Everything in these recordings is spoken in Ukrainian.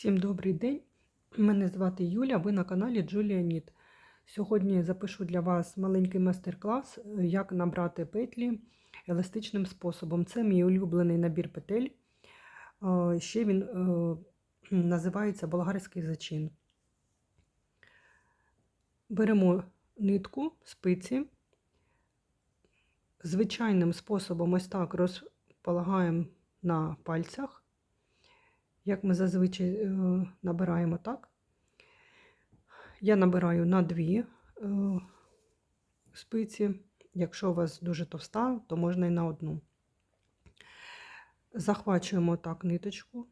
Всім добрий день. Мене звати Юля, ви на каналі Knit. Сьогодні я запишу для вас маленький майстер-клас, е, як набрати петлі еластичним способом. Це мій улюблений набір петель. Е, Ще він е, називається болгарський зачин. Беремо нитку, спиці. Звичайним способом ось так розполагаємо на пальцях як ми зазвичай е, набираємо так. Я набираю на дві е, спиці. Якщо у вас дуже товста, то можна і на одну. Захвачуємо так ниточку,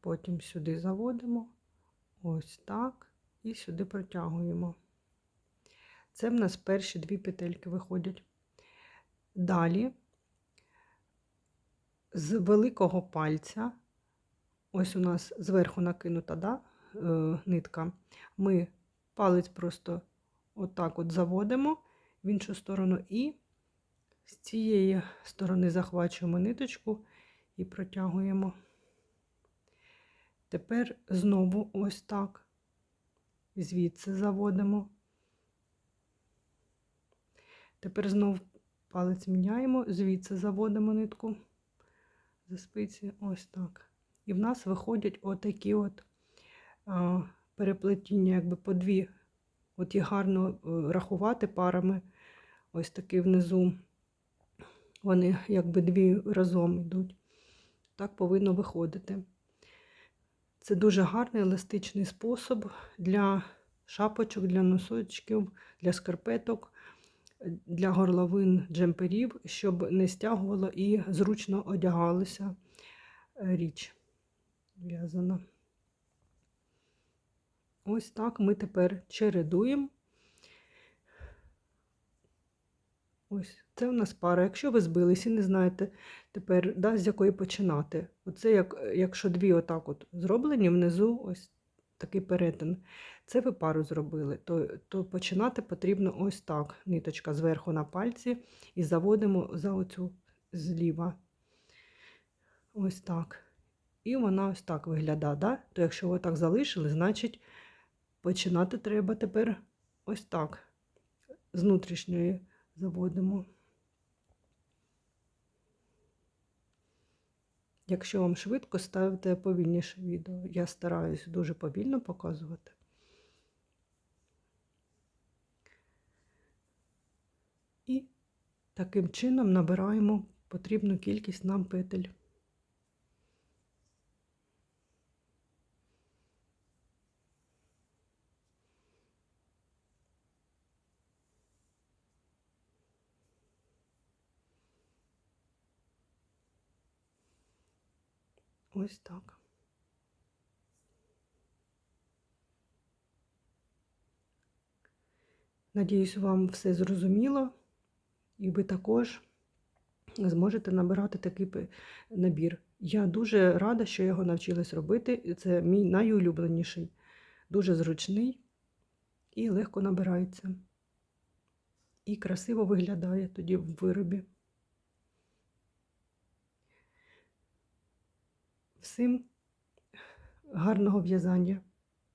потім сюди заводимо, ось так, і сюди протягуємо. Це в нас перші дві петельки виходять. Далі з великого пальця, ось у нас зверху накинута да, е, нитка, ми палець просто отак от заводимо в іншу сторону і з цієї сторони захвачуємо ниточку і протягуємо. Тепер знову ось так, звідси заводимо. Тепер знову палець міняємо, звідси заводимо нитку за спиці, ось так. І в нас виходять отакі от переплетіння, якби по дві. От їх гарно е, рахувати парами. Ось такі внизу. Вони якби дві разом йдуть. Так повинно виходити. Це дуже гарний еластичний спосіб для шапочок, для носочків, для скарпеток для горловин джемперів, щоб не стягувало і зручно одягалася е, річ в'язана. Ось так ми тепер чередуємо. Ось, це у нас пара. Якщо ви збились і не знаєте тепер, да, з якої починати. Оце як, якщо дві отак от зроблені, внизу ось такий перетин. Це ви пару зробили, то то починати потрібно ось так. Ниточка зверху на пальці і заводимо за оцю зліва. Ось так. І вона ось так виглядає. Да? То якщо ви так залишили, значить починати треба тепер ось так. З внутрішньої заводимо. Якщо вам швидко, ставте повільніше відео. Я стараюсь дуже повільно показувати. І таким чином набираємо потрібну кількість нам петель. Ось так. Надіюсь, вам все зрозуміло, і ви також зможете набирати такий набір. Я дуже рада, що його навчилась робити. Це мій найулюбленіший, дуже зручний і легко набирається. І красиво виглядає тоді в виробі. Всім гарного в'язання!